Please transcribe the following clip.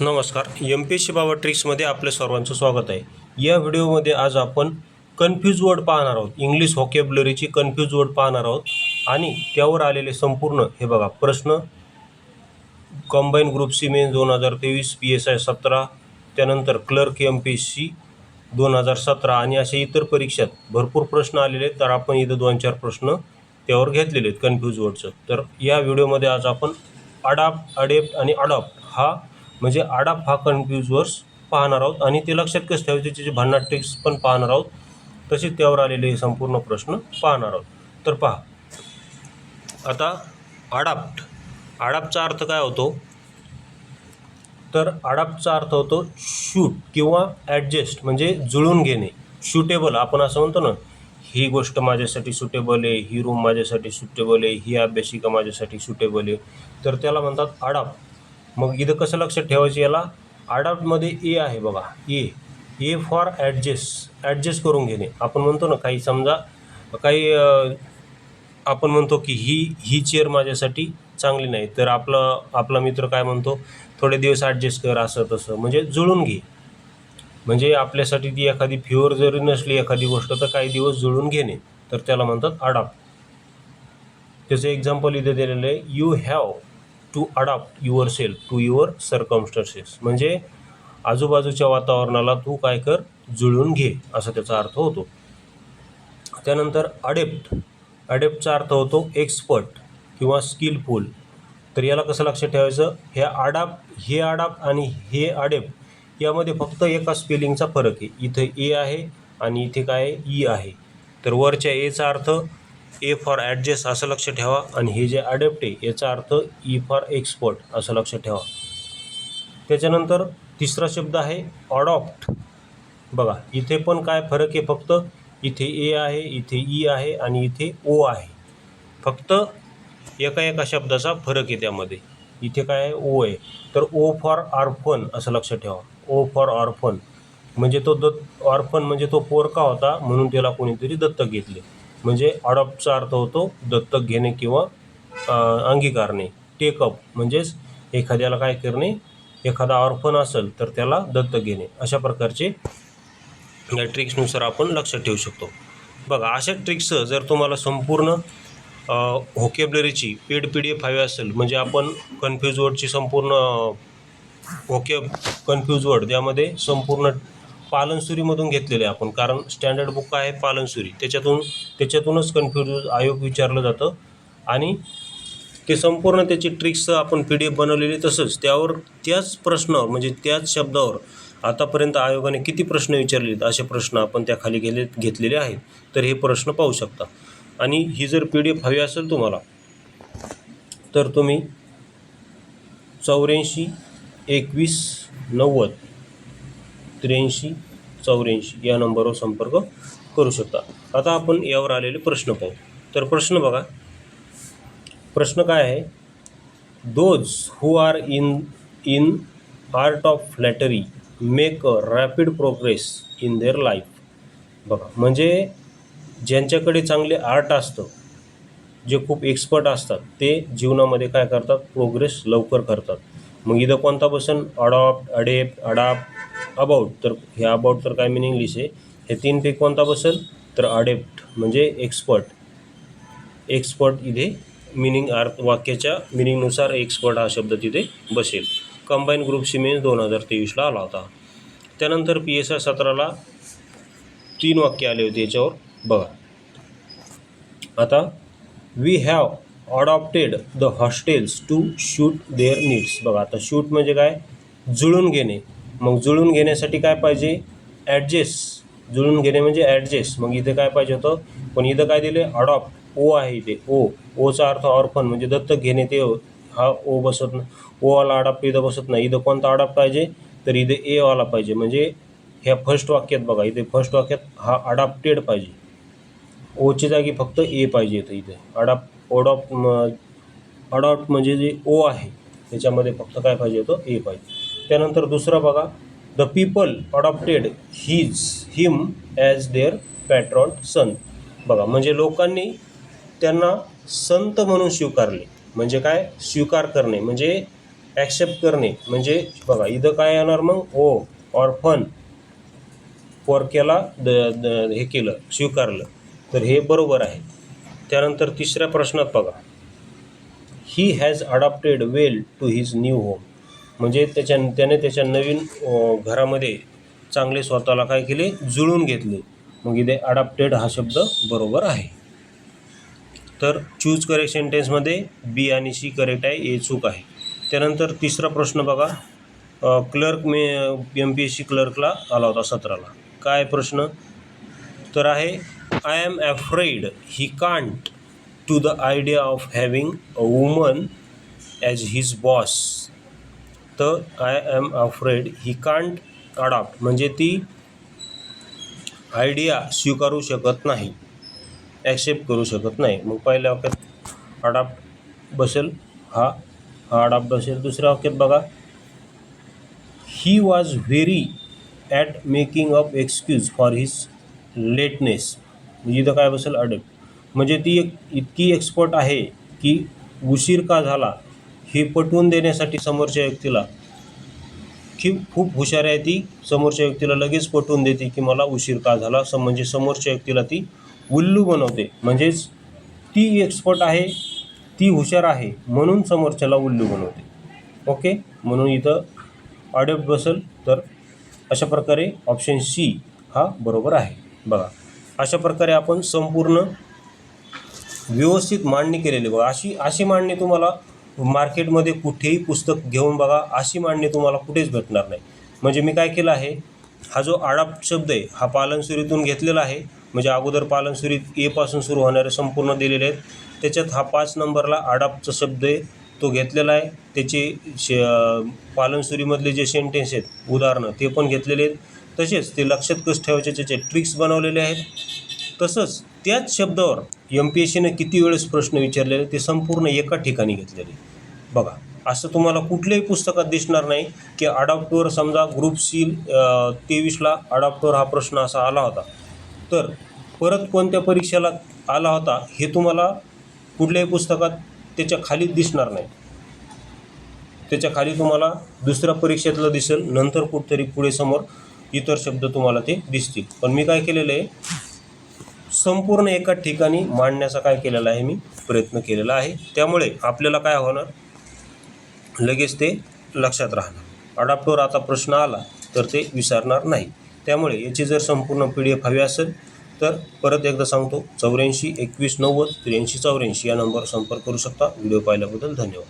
नमस्कार M P S C बाबा ट्रिक्समध्ये आपल्या सर्वांचं स्वागत आहे. या व्हिडिओमध्ये आज आपण कन्फ्यूज वर्ड पाहणार आहोत. इंग्लिश व्हॉकेबलरीची कन्फ्यूज वर्ड पाहणार आहोत. आणि त्यावर आलेले संपूर्ण हे बघा प्रश्न. कंबाईन ग्रुप सी मेन दोन हजार तेवीस पी एस आय सतरा त्यानंतर clerk M P S C दोन हजार सतरा आणि असे इतर परीक्षात भरपूर प्रश्न आलेले आहेत. तर आपण इथं दोन चार प्रश्न त्यावर घेतलेले आहेत कन्फ्यूज वर्डचं तर या व्हिडिओमध्ये आज आपण अडाप्ट अडेप्ट आणि अडॉप्ट हा म्हणजे अडाप हा कन्फ्यूज पाहणार आहोत. आणि ते लक्षात कसं ठेवायचे? त्याचे भन्नाट पण पाहणार आहोत. तसेच त्यावर आलेले हे संपूर्ण प्रश्न पाहणार आहोत. तर पहा. आता अडाप्ट. आडापचा अर्थ काय होतो? तर आडापचा अर्थ होतो शूट किंवा ॲडजस्ट म्हणजे जुळून घेणे. शूटेबल आपण असं म्हणतो ना ही गोष्ट माझ्यासाठी सुटेबल आहे ही रूम माझ्यासाठी सुटेबल आहे ही अभ्यासिका माझ्यासाठी सुटेबल आहे. तर त्याला म्हणतात अडाप्ट. मग इथं कसं लक्षात ठेवायचं याला? अडाप्टमध्ये ए आहे बघा. A A for adjust adjust करून घेणे. आपण म्हणतो ना काही समजा काही आपण म्हणतो की ही ही चेअर माझ्यासाठी चांगली नाही. तर आपला आपला मित्र काय म्हणतो? थोडे दिवस ॲडजस्ट कर असं तसं. म्हणजे जुळून घे. म्हणजे आपल्यासाठी ती एखादी फ्युअर जरी नसली एखादी गोष्ट तर काही दिवस जुळून घेणे. तर त्याला म्हणतात अडाप्ट त्याचं एक्झाम्पल इथे दिलेलं आहे. You have to adopt yourself to your circumstances म्हणजे आजूबाजूच्या वातावरणाला तू काय कर? जुळून घे असा त्याचा अर्थ होतो. त्यानंतर अडेप्ट अडेप्टचा अर्थ होतो एक्सपर्ट किंवा स्किलफुल तर याला कसं लक्षात ठेवायचं? हे आडाप हे आडाप आणि हे अडेप्ट यामध्ये फक्त एका स्पेलिंगचा फरक आहे. इथं ए आहे आणि इथे काय ई आहे. तर वरच्या एचा अर्थ ए फॉर ॲडजस्ट असं लक्ष ठेवा आणि हे जे अडेप्ट आहे याचा अर्थ ई फॉर एक्सपर्ट असं लक्ष ठेवा. त्याच्यानंतर तिसरा शब्द आहे ऑडॉप्ट बघा इथे पण काय फरक आहे फक्त? इथे ए आहे इथे ई आहे आणि इथे ओ आहे. फक्त एका एका शब्दाचा फरक आहे त्यामध्ये. इथे काय आहे? ओ आहे. तर ओ फॉर ऑर्फन असं लक्ष ठेवा. O for orphan. म्हणजे तो दत्त ऑर्फन म्हणजे तो पोरका होता म्हणून त्याला कोणीतरी दत्तक घेतले. म्हणजे अडॉप्टचा अर्थ होतो दत्तक घेणे किंवा अंगीकारणे. टेकअप म्हणजेच एखाद्याला काय करणे एखादा ऑर्फन असेल तर त्याला दत्तक घेणे. अशा प्रकारचे या ट्रिक्सनुसार आपण लक्षात ठेवू शकतो. बघा अशा ट्रिक्स जर तुम्हाला संपूर्ण होकेबलरीची पेड पी डी एफ हवी असेल म्हणजे आपण कन्फ्यूज वर्डची संपूर्ण होके कन्फ्यूज वर्ड त्यामध्ये संपूर्ण पालनसुरीमधून घेतलेले आहे आपण कारण स्टँडर्ड बुक आहे पालनसुरी. त्याच्यातून त्याच्यातूनच कन्फ्युज आयोग विचारलं जातं. आणि ते संपूर्ण त्याची ट्रिक्स आपण पी डी एफ बनवलेली तसंच त्यावर त्याच प्रश्नावर म्हणजे त्याच शब्दावर आतापर्यंत आयोगाने किती प्रश्न विचारलेत असे प्रश्न आपण त्या खाली गेले घेतलेले आहेत. तर हे प्रश्न पाहू शकता. आणि ही जर पी डी एफ हवी असेल तुम्हाला तर तुम्ही चौऱ्याऐंशी एकवीस नव्वद त्र्याऐंशी चौऱ्याऐंशी या नंबरवर संपर्क करू शकता. आता आपण यावर आलेले प्रश्न पाहू. तर प्रश्न बघा. प्रश्न काय आहे? Those who are in in art of flattery make a rapid progress in their life बघा म्हणजे ज्यांच्याकडे चांगले आर्ट असतं जे खूप एक्सपर्ट असतात ते जीवनामध्ये काय करतात? प्रोग्रेस लवकर करतात. मग इथं कोणता बसन अडॉप्ट अडेप्ट अडाप्ट अबाउट तर हे अबाउट तर काय मिनिंग इंग्लिश आहे? हे तीनपैकी कोणता बसेल? तर अडेप्ट म्हणजे एक्सपर्ट एक्सपर्ट इथे मिनिंग अर्थ वाक्याच्या मिनिंगनुसार एक्सपर्ट हा शब्द तिथे बसेल. कंबाईन ग्रुप सिमेन्स दोन हजार तेवीसला आला होता. त्यानंतर पी एस आय सतराला तीन वाक्य आले होते याच्यावर. बघा. आता we have adopted the hostels to suit their needs बघा आता शूट म्हणजे काय? जुळून घेणे. मग जुळून घेण्यासाठी काय पाहिजे? ॲडजेस्ट जुळून घेणे म्हणजे ॲडजेस्ट मग इथे काय पाहिजे होतं? पण इथं काय दिले अडॉप्ट. ओ आहे इथे. ओ. ओचा अर्थ ऑर्फन म्हणजे दत्तक घेणे ते हा ओ बसत नाही. ओवाला अडॉप्ट इथं बसत नाही. इथं कोणता अडॉप्ट पाहिजे? तर इथे ए वाला पाहिजे. म्हणजे ह्या फर्स्ट वाक्यात बघा इथे फर्स्ट वाक्यात हा अडॉप्टेड पाहिजे. ओची जागी फक्त ए पाहिजे इथं इथे. अडॉप्ट ओडॉप्ट अडॉप्ट म्हणजे जे ओ आहे त्याच्यामध्ये फक्त काय पाहिजे होतं? ए पाहिजे. त्यानंतर दुसरा बघा the people adopted his him as their patron son बघा म्हणजे लोकांनी त्यांना संत म्हणून स्वीकारले. म्हणजे काय? स्वीकार करणे म्हणजे ॲक्सेप्ट करणे. म्हणजे बघा इथं काय येणार मग? ओ ऑर्फन पोरक्याला द द हे केलं स्वीकारलं. तर हे बरोबर आहे. त्यानंतर तिसऱ्या प्रश्नात बघा he has adopted well to his new home म्हणजे त्याच्या त्याने त्याच्या नवीन घरामध्ये चांगले स्वतःला काय केले? जुळून घेतले. मग इथे अडाप्टेड हा शब्द बरोबर आहे. तर चूज करेक्ट सेंटेन्समध्ये बी आणि सी करेक्ट आहे ए चूक आहे. त्यानंतर तिसरा प्रश्न बघा. Clerk May M P S C क्लर्कला आला होता सतराला. काय प्रश्न? तर आहे I am afraid he can't to the idea of having a woman as his boss तर I am afraid he can't adopt म्हणजे ती आयडिया स्वीकारू शकत नाही ॲक्सेप्ट करू शकत नाही. मग पहिल्या वाक्यात अडॉप्ट बसेल हा हा अडॉप्ट बसेल. दुसऱ्या वाक्यात बघा he was very at making up excuse for his lateness इथं काय बसेल? अडॉप्ट म्हणजे ती एक इतकी एक्सपर्ट आहे की उशीर का झाला? हे पटवून देण्यासाठी समोरच्या व्यक्तीला की खूप हुशार आहे ती. समोरच्या व्यक्तीला लगेच पटवून देते की मला उशीर का झाला. सम म्हणजे समोरच्या व्यक्तीला ती उल्लू बनवते. म्हणजेच ती एक्सपर्ट आहे ती हुशार आहे म्हणून समोरच्याला उल्लू बनवते. ओके? म्हणून इथं अडॅप्ट बसेल तर अशा प्रकारे ऑप्शन सी हा बरोबर आहे. बघा अशा प्रकारे आपण संपूर्ण व्यवस्थित मांडणी केलेली बघा अशी अशी मांडणी तुम्हाला मार्केटमध्ये कुठेही पुस्तक घेऊन बघा अशी मांडणी तुम्हाला कुठेच भेटणार नाही. म्हणजे मी काय केलं आहे हा जो आडाप शब्द आहे हा पालनसुरीतून घेतलेला आहे. म्हणजे अगोदर पालनसुरीत एपासून सुरू होणारे संपूर्ण दिलेले आहेत. त्याच्यात हा पाच नंबरला आडापचा शब्द आहे तो घेतलेला आहे. त्याचे शे पालनसुरीमधले जे सेंटेन्स आहेत उदाहरणं ते पण घेतलेले आहेत. तसेच ते लक्षात कसं ठेवायचे त्याचे ट्रिक्स बनवलेले आहेत. तसंच त्याच शब्दावर एम पी एस सीनं किती वेळेस प्रश्न विचारलेले ते संपूर्ण एका ठिकाणी घेतलेले. बघा असं तुम्हाला कुठल्याही पुस्तकात दिसणार नाही की अडॉप्टवर समजा ग्रुप सी तेवीसला अडॉप्टवर हा प्रश्न असा आला होता. तर परत कोणत्या परीक्षेला आला होता हे तुम्हाला कुठल्याही पुस्तकात त्याच्याखाली दिसणार नाही. त्याच्याखाली तुम्हाला दुसऱ्या परीक्षेतलं दिसेल नंतर कुठतरी पुढे समोर इतर शब्द तुम्हाला ते दिसतील. पण मी काय केलेलं आहे संपूर्ण एका ठिकाणी मांडण्याचा काय केलेला आहे मी? प्रयत्न केलेला आहे. त्यामुळे आपल्याला काय होणार? लगेच ते लक्षात राहणार. अडॉप्टवर आता प्रश्न आला तर ते विसरणार नाही. त्यामुळे याची जर संपूर्ण पी डी एफ हवी असेल तर परत एकदा सांगतो चौऱ्याऐंशी एकवीस नव्वद त्र्याऐंशी चौऱ्याऐंशी या नंबरवर संपर्क करू शकता. व्हिडिओ पाहिल्याबद्दल धन्यवाद.